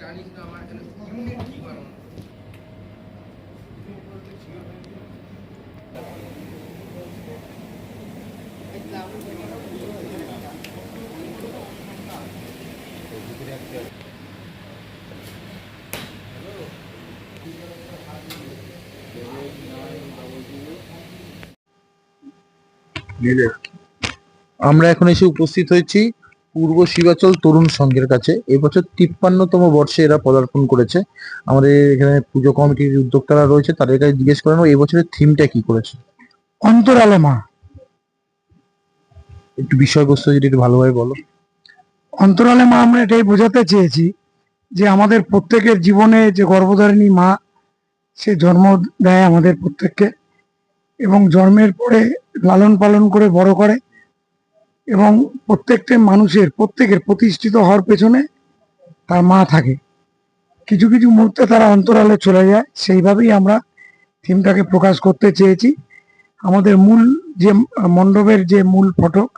জানিস না আমার এখানে ইউনিট কি বানানো আমরা এখন এসে উপস্থিত হয়েছি পূর্ব শিবাচল তরুণ সংঘের কাছে। এবছর তিপ্পান্নতম বর্ষে এরা পদার্পণ করেছে। আমাদের এখানে পুজো কমিটির উদ্যোক্তারা রয়েছে তাদের কাছে জিজ্ঞেস করানো এই বছরের থিমটা কি করেছে? অন্তরালে মা একটু বিষয়বস্তু যদি একটু ভালোভাবে বলো। অন্তরালে মা আমরা এটাই বোঝাতে চেয়েছি যে আমাদের প্রত্যেকের জীবনে যে গর্ভধারিণী মা সে জন্ম দেয় আমাদের প্রত্যেককে এবং জন্মের পরে লালন পালন করে বড় করে। এবং প্রত্যেকটা মানুষের, প্রত্যেকের প্রতিষ্ঠিত হওয়ার পেছনে তার মা থাকে। কিছু কিছু মুহূর্তে তারা অন্তরালে চলে যায়। সেইভাবেই আমরা থিমটাকে প্রকাশ করতে চেয়েছি। আমাদের মূল যে মণ্ডপের যে মূল ফটক,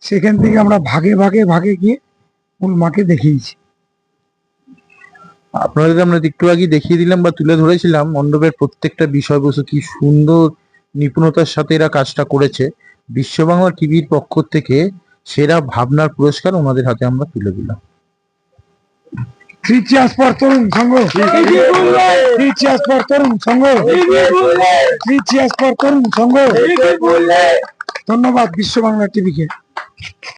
সেখান থেকে আমরা ভাগে ভাগে ভাগে গিয়ে মূল মাকে দেখিয়েছি। আপনাদের আমরা একটু আগে দেখিয়ে দিলাম বা তুলে ধরেছিলাম, মণ্ডপের প্রত্যেকটা বিষয়বস্তু কি সুন্দর নিপুণতার সাথে এরা কাজটা করেছে। বিশ্ববাংলা টিভির পক্ষ থেকে সেরা ভাবনার পুরস্কার ওনাদের হাতে আমরা তুলে দিলাম। ধন্যবাদ বিশ্ব বাংলা টিভিকে